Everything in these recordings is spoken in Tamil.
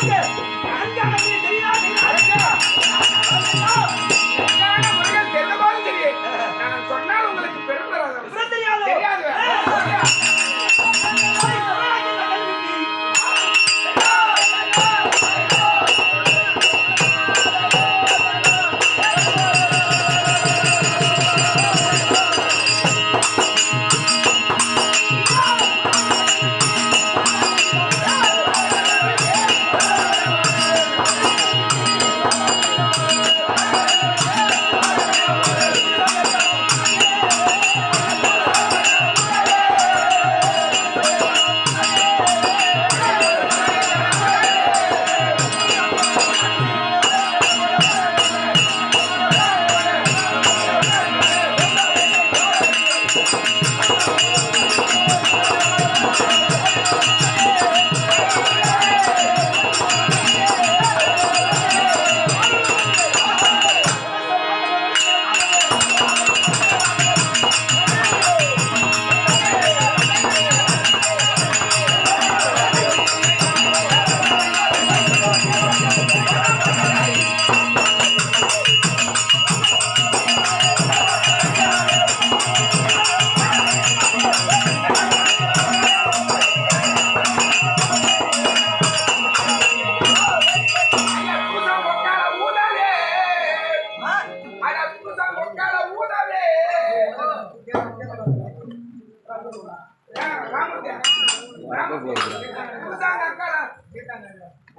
Tiger!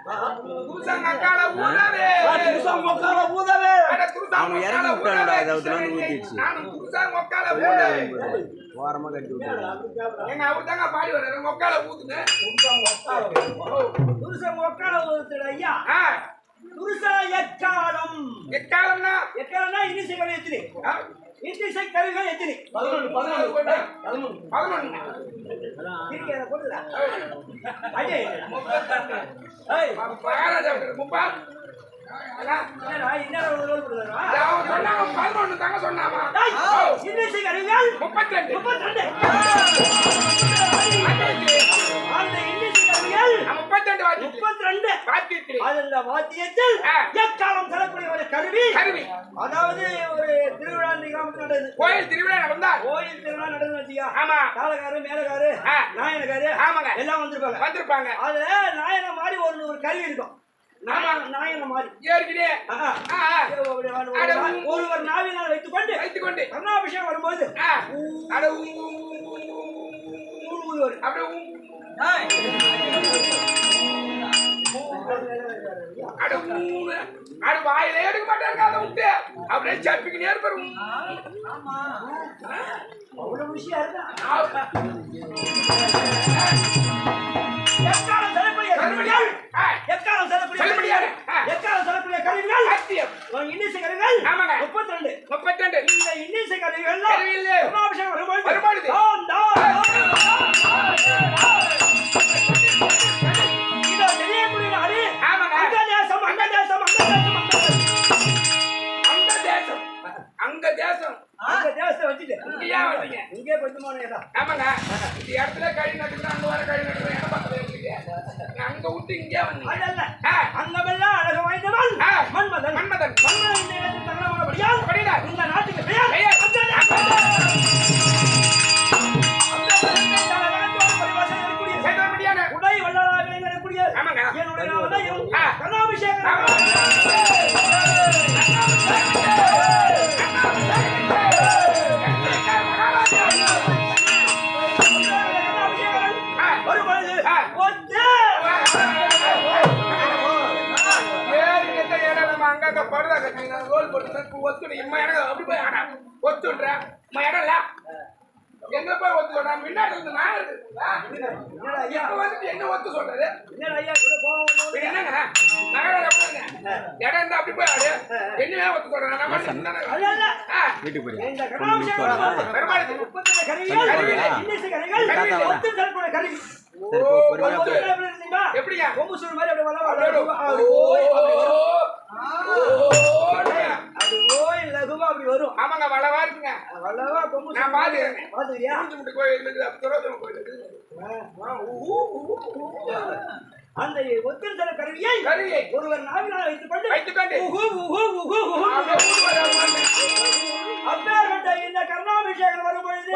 அவனை மொக்கால இறக்கி விட்டானுடா, வந்து ஊத்திடுச்சு. நானும் புதுசா மொக்கால ஊதாதே. ஓரமா கட்டி தாங்க பாடி வர்றாரு. மொக்கால புருஷ மொக்கால ஊதுற ஐயா. புருஷ எக்காலம் எக்காலம்னா? எக்காலம்னா இன்னிசைகள் எத்தனை? ஆ, இன்னிசை கருவிகள் எத்தனை? பதினொன்று பதினொன்று பதினொன்று பதினொன்று தாங்க சொன்னாமா? முப்பத்தி ரெண்டு முப்பத்தி ரெண்டு வாத்தியத்தில் அதுல வாத்தியத்தில் ஆ. எக்காலம் தரக்கூடிய ஒரு கருவி. கருவி. அதாவது ஒரு திருவிழா நிகழ்ச்சி நடக்குது கோயில் திருவிழா நடந்தால் கோயில் திருவிழா வச்சுக்கோ ஆமா தாளக்காரு மேலக்காரு. நாயனக்காரு ஆமாங்க. எல்லாம் வந்திருப்பாங்க வந்திருப்பாங்க அதுல நாயன மாதிரி ஒரு ஒரு கருவி இருக்கும் ஒருவர் நாவினால் வைத்துக் கொண்டு வைத்துக் கொண்டு கர்ணாபிஷேகம் வரும்போது. அப்படியே அட, வாயிலே எடுக்க மாட்டாங்க அதை விட்டு. அப்படியே சப்பிக்கினே இருப்பாரு அவ்வளவு விஷயம் எக்காலம் செல்லக்கூடிய எக்காலம் செல்லக்கூடிய. எக்காலம் செல்லக்கூடிய கருவிகள்? சத்தியம். இன்னிசை கருவிகள்? ஆமாங்க. முப்பத்தி ரெண்டு முப்பத்தி ரெண்டு இந்த இன்னிசை கருவிகள் கருவியிலே வரும்போது எங்க போய் ஒத்து சொல்ற முன்னாடி இருந்து நான் இருக்குதா? என்னடா ஐயா? இப்ப வந்துட்டு என்ன ஒத்து சொல்றது? என்னடா ஐயா இவ்வளவு கோவம் இப்ப வரும்போது? என்னங்க நகரம் எப்படிங்க இடம் இருந்தா அப்படி போய் ஆடு. என்ன ஒத்து சொல்றேன் நான் வீட்டுக்கு போறியா? இந்த கர்ணாபிஷேகம் ஊ. அந்த ஒத்திருத்தல கருவியை கருவியை ஒருவர் நாவினால் வைத்துக் கொண்டு ஊர் வர அப்பேற்பட்ட இந்த கர்ணாபிஷேகம் வரும் பொழுது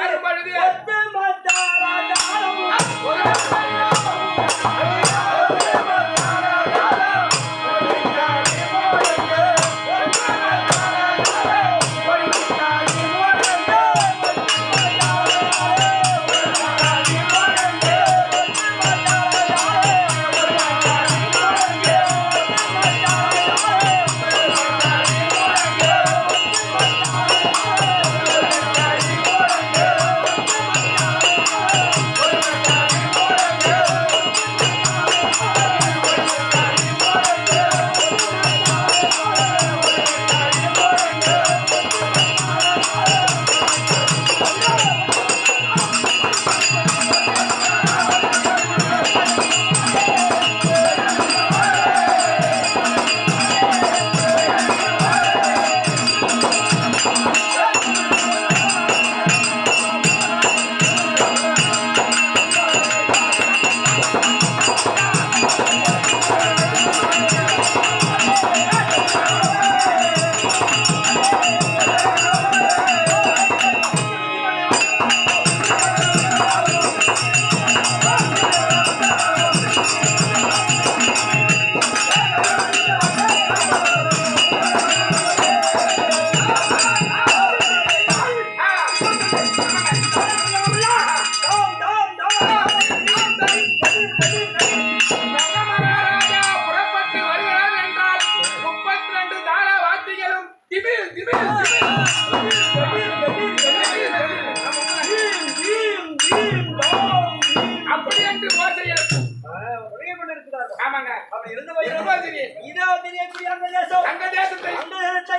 ஆமாங்க. அவன் இருந்த இருந்த வயது வயது. இதோ தெரியக்கூடிய அந்த தேசம்? தேசத்தை. அந்த தேசத்தை.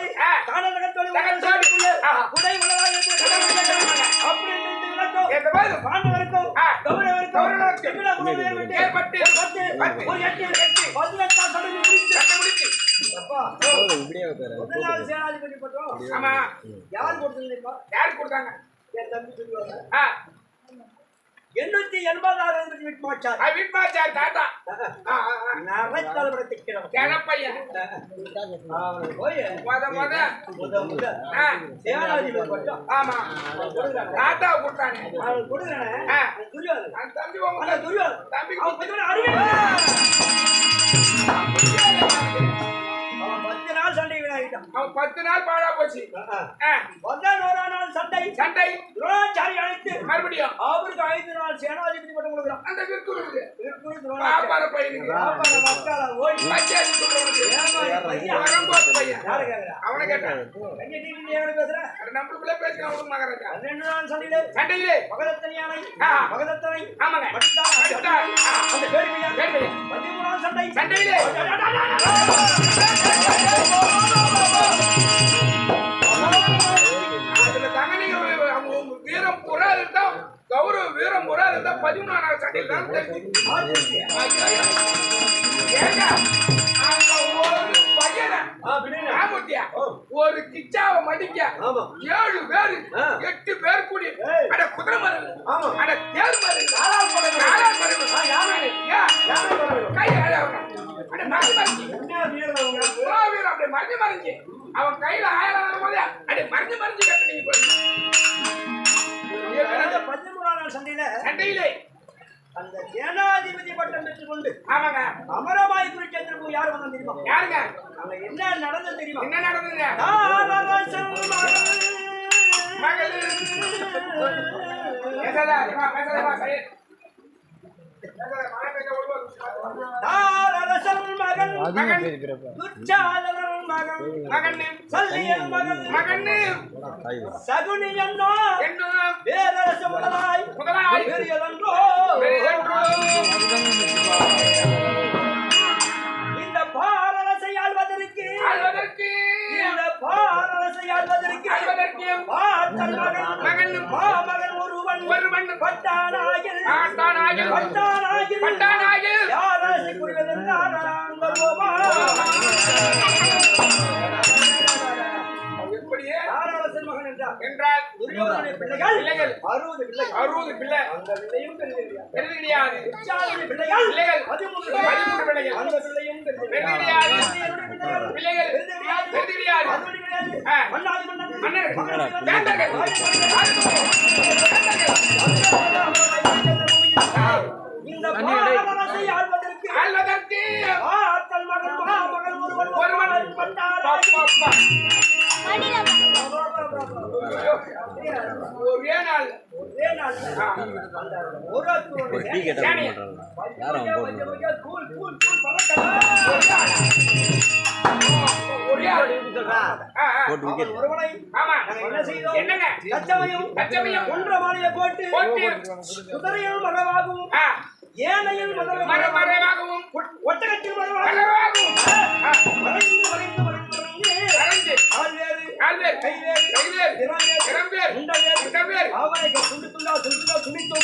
உடை அப்படி. கௌரவருக்கும் ஏற்பட்டு ஒரு எட்டு, பதினெட்டாம் சடங்கு இப்படியே சேனாதிபதி பட்டம். ஆமா. யார் கொடுத்ததுப்பா யார் கொடுத்தாங்க? என் தம்பி சொல்லுவாங்க. எண்ணூத்தி எண்பதாயிரம் விட்மாச்சார் வீட்மாச்சார் தாத்தா. நரைத்தலைபுரத்தை கிழப்பையன் போய் முத முத. முத முத பட்டம். ஆமா. தாத்தா கொடுத்தாங்க கொடுக்குறானே. அந்த தம்பி துரியோதனன். தம்பி அவன் அவன் பத்து நாள் பாழா போச்சு. முதல் ஒரு நாள் சண்டை. சண்டை. துரோணாச்சாரி அழைத்து மறுபடியும். அவருக்கு ஐந்து நாள் சேனாதிபதி பட்டம் கொடுக்குறான். அந்த விற்குறது பையனுக்கு பாப்பான மக்களா ஓடி. பச்சை சொல்றவனுக்கு பையன். வரம்போத்து பையன். யாரு கேக்குறா? அவனை கேட்டான்? அது நம்மளுக்குள்ள பேசுறவங்க மகாராஜா பன்னெண்டு நாள் சண்டையிலே. சண்டையிலே. மகதத்தனை யானை. மகதத்தனை, ஆமாங்க. அந்த வேண்டுமையா பதிமூணாம் சண்டை. சண்டையிலே. ஒரு கிச்சாவை மடிக்க. ஏழு பேரு. எட்டு பேர் கூடி. அட குதிரை மருது ஆமா. அட தேர் மருது. கை அட மறைஞ்சு மறைஞ்சு அவன் கையில ஆயிரம் வரும்போது அப்படி மறைஞ்சு மறைஞ்சு கட்ட நீங்க போய் அதாவது பதிமூணாம் நாள் சண்டையில சண்டையிலே அந்த சேனாதிபதி பட்டம் பெற்றுக்கொண்டு ஆமாங்க அமரமாய் குருச்சேத்திரமும் யார் வந்தா தெரியுமா யாருங்க அங்க என்ன நடந்தது தெரியுமா என்ன நடந்ததுங்க. பேசாதா பேசாதா. பேசாதா. தாரரசன் மகன் மகன் துச்சாதனன் மகன் சல்லியன் மகன் மகன்னு சகுனி என்னோ என்ன வேதரச முதலாய் முதலாய். பெரியதன்றோ. பெரியதன்றோ. இந்த பாரரசை ஆள்வதற்கு ஆள்வதற்கு. இந்த பாரரசை ஆள்வதற்கு ஆள்வதற்கு. பார்த்தல் மகன் மகன் மாமகன் ஒருவன் ஒருவன். பட்டானாகில் பட்டானாகில். பிள்ளைகள். பிள்ளைகள். அறுபது பிள்ளைகள். அறுபது பிள்ளை. அந்த பிள்ளையும் தெரியாது தெரிந்து கிடையாது பிள்ளைகள். பிள்ளைகள். பதிமூன்று பிள்ளைகள். அந்த பிள்ளையும் கிடையாது பிள்ளைகள். கிடையாது. இந்த பாரதத்தை ஆள்வதற்கு ஆள்வதற்கு ஆத்தல் மகன் ஒருவன். அப்பா, ஒரே நாள் ஒரே ஒரு டீ கேட்டா யாரும் கூல் கூல் கூல் ஒரே ஆள் போட்டு விக்கெட் ஒருவனை ஆமா என்ன செய்தோம் என்னங்க ஒன்ற மாலையை போட்டு ஒட்டகத்தில் மறைந்து மறைந்து. மறைந்து மறைந்து துண்டு துண்டா துண்டு துணித்தோ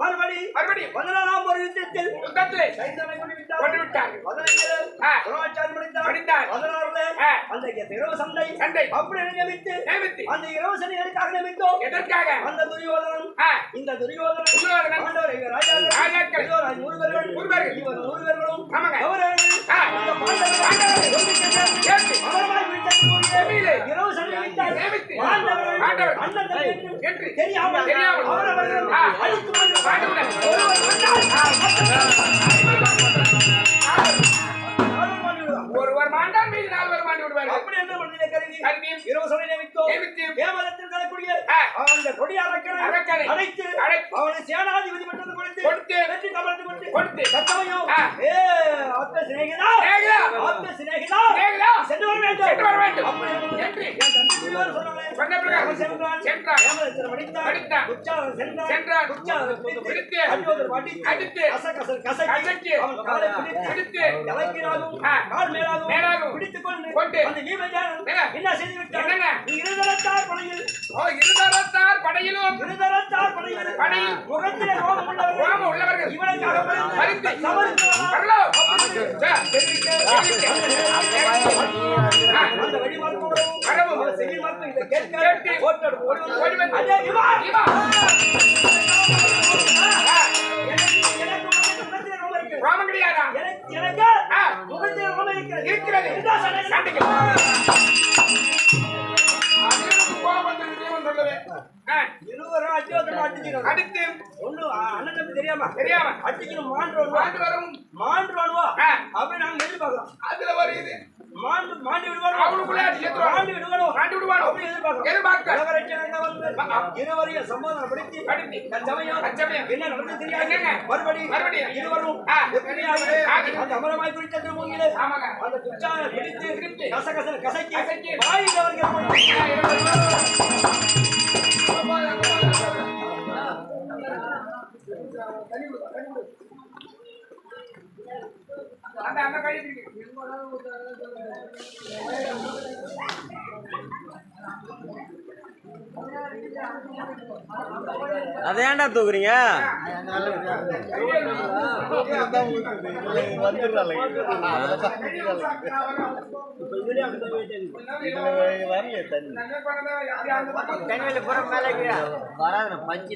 மறுபடி மறுபடியும் பதினாறாம் ஒரு யுத்தத்தில் யுத்தத்திலே சைந்தனை கொண்டு விட்டார் பதினைந்து முடித்தார் முடித்தார். பதினாறுல. அந்த இரவு சண்டை சண்டை. அப்படி நியமித்து நியமித்து. அந்த இரவு சண்டை எதற்காக நியமித்தோம் எதற்காக அந்த துரியோதனன் ஆ, இந்த துரியோதனன் ராஜாக்கள் ராஜாக்கள். இவர் நூறு பேர்கள் நூறு பேர்கள். இவர் நூறு பேர்களும். தெரியாமல் தெரியாமல். அவரவர்கள். அழித்து கொண்டு விடுவார்கள் அப்படி என்று மண்ணிலே கருதி இரவு சண்டை நியமித்தோம் நியமித்து. தேவலத்தில் நடக்கூடிய ஆ. அந்த கொடி அரக்கனை அரக்கனை அழைத்து அழைத்து. அவனை சேனாதிபதி பட்டது கொடுத்து கொடுத்து. வெற்றி கொண்டு கொடுத்து. தத்தமையும் ஆ. ஏ ஆத்ம சிநேகிதா. ஆத்ம சிநேகிதா. சென்று வர வேண்டும் சென்று வர வேண்டும். அப்படி என்று. என் தம்பி இருவர் சொன்னாலே. சொன்ன பிரகாரம் அவன் சென்றான் சென்றான். தேவலத்தில் மடித்தான் மடித்தான். உச்சாரன் சென்றான் சென்றான். உச்சாரன் பிடித்து பிடித்து. அடியோதர் அடித்து அடித்து. கசகசல் கசக்கி கசக்கி. அவன் காலை பிடித்து பிடித்து. தலைக்கீழாகவும் ஆ. கால் மேலாகவும் மேலாகவும் பிடித்துக் கொண்டு கொண்டு. அந்த வீரஜானன் என்ன? செய்து? நீ இருதலத்தார் படையில். இருதரத்தார் படையிலும். இருதலத்தார் படையில். படையில். முகத்திலே ரோகம் உள்ளவர்கள். ரோமம் உள்ளவர்கள். இவனுக்காக பறித்து பறித்து சமரித்தவர்களால் வரலோ? சார், தெரிவிக்க, ஆ. அந்த வழிமார்க்கோடும் வரவும். அவர் செய்யும் மார்க்கம் இதை கேட்க கேட்டு. இருவரையும் சமாதானப்படுத்தி படுத்தி. தற்சமயம் தற்சமயம். என்ன நடந்தது தெரியாது? மறுபடி மறுபடி. இருவரும். அந்த அமரமாய் குறித்த திருமூங்கிலே. அந்த துச்சான பிடித்து பிடித்து. கசகச கசக்கி கசக்கி. வாயில் அவர்கள் அந்த அந்த கழிவு அதை ஏன்டா தூக்குறீங்க? வராது பஞ்சு